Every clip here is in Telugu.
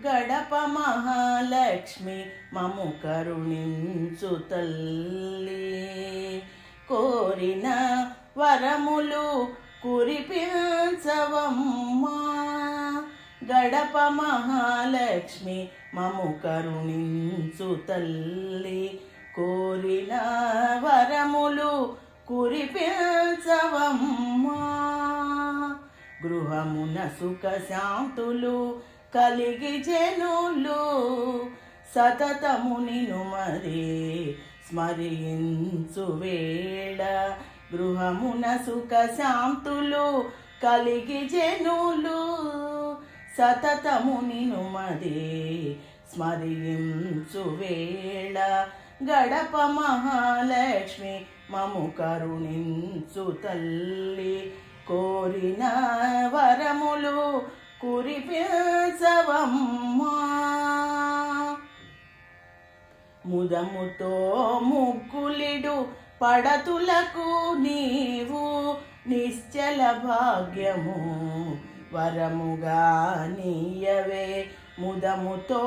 గడప మహాలక్ష్మి మము కరుణించు తల్లి. కోరిన వరములు కురిపించవమ్మా. గడప మహాలక్ష్మి మము కరుణించు తల్లి. కోరిన వరములు కురిపించవమ్మా. గృహమున సుఖ శాంతులు కలిగి జనులు సతతము నిను మరి స్మరించు వేళ. గృహమున సుఖ శాంతులు కలిగి జనులు సతతము నిను మరి స్మరించు వేళ. గడప మహాలక్ష్మి మము కరుణించు తల్లి కోరిన వరములు కురిపించవమ్మా ముదముతో ముగ్గులిడు పడతులకు నీవు నిశ్చల భాగ్యము. వరముగా నీయవే ముదముతో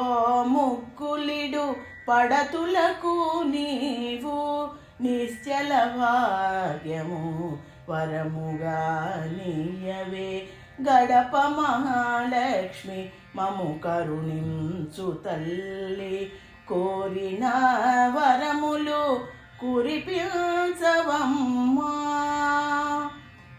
ముక్కులిడు పడతులకు నీవు నిశ్చల భాగ్యము. వరముగా నీయవే గడప మహాలక్ష్మి మము కరుణించు తల్లి కోరిన వరములు కురిపించవమ్మా.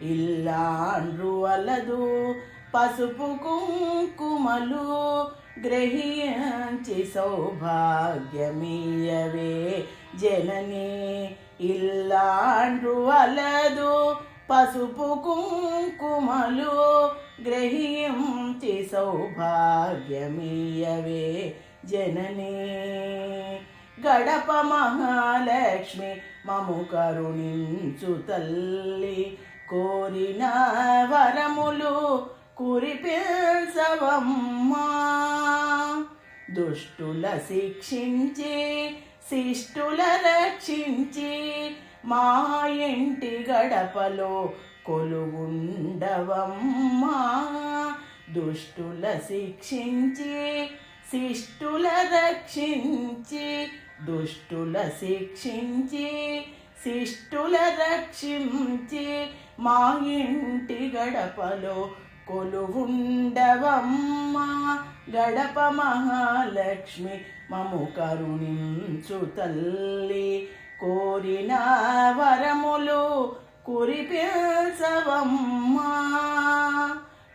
ఇల్లాండ్రు అలదు పసుపు కుంకుమలు గ్రహించి సౌభాగ్యమీయవే జనని. ఇల్లాండ్రు అలదు పసుపు కుంకుమలు గ్రహించి సౌభాగ్యమీయవే జననే. గడప మహాలక్ష్మి మము కరుణించు తల్లి కోరిన వరములు కురిపించవమ్మా. దుష్టుల శిక్షించి శిష్టుల రక్షించి మా ఇంటి గడపలో కొలువుండవమ్మా దుష్టుల శిక్షించి శిష్టుల రక్షించి దుష్టుల శిక్షించి శిష్టుల రక్షించి మా ఇంటి గడపలో కొలువుండవమ్మా గడప మహాలక్ష్మి మము కరుణించు తల్లి కోరిన వరములు కురిపించవమ్మా.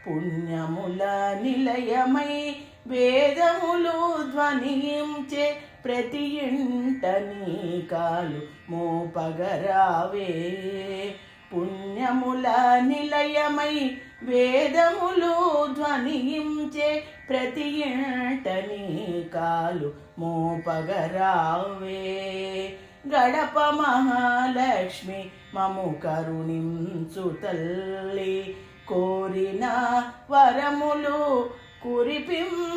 పుణ్యముల నిలయమై వేదములు ధ్వనించే ప్రతి ఇంట నీ కాలు మోపగరావే. పుణ్యముల నిలయమై వేదములు ధ్వనించే ప్రతి ఇంట నీ కాలు మోపగరావే. గడప మహాలక్ష్మి మము కరుణించు తల్లి కోరిన వరములు కురిపించవమ్మా.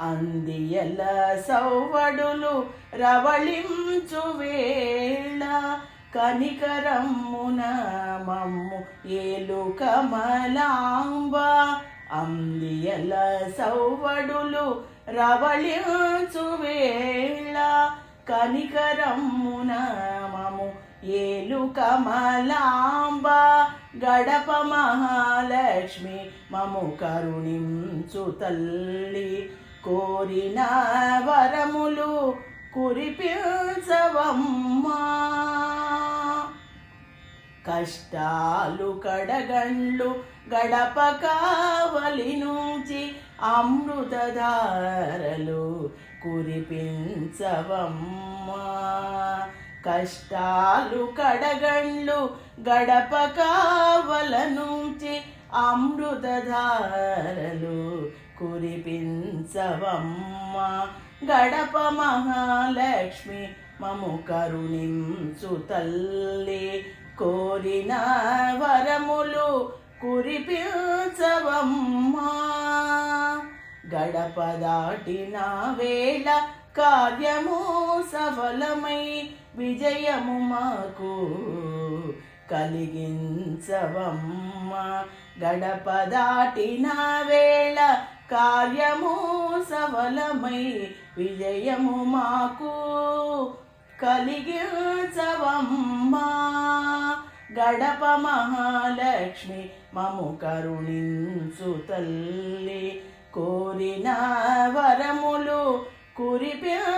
అందియల సౌవడులు రవళించు వేళ కనికరమ్మున మమ్ము ఏలు కమలాంబ. అందియల సౌవడులు రవళించు వేళ కనికరమ్మున మము ఏలు కమలాంబ గడప మహాలక్ష్మి మము కరుణించు తల్లి కోరిన వరములు కురిపించవమ్మా. కష్టాలు కడగండ్లు గడప కావలి నుంచి అమృతధారలు కురిపించవమ్మా. కష్టాలు కడగండ్లు గడప కావల నుంచి అమృతధారలు కురిపించవమ్మా. గడప మహాలక్ష్మి మము కరుణించు తల్లి కోరిన వరములు కురిపించవమ్మా. గడప దాటిన వేళ కార్యము సఫలమై విజయము మాకు కలిగించవమ్మ. గడప దాటిన వేళ కార్యము సఫలమై విజయము మాకు కలిగించవమ్మా. గడప మహాలక్ష్మి మము కరుణించు తల్లి కోరిన వరములు కురిపించవమ్మా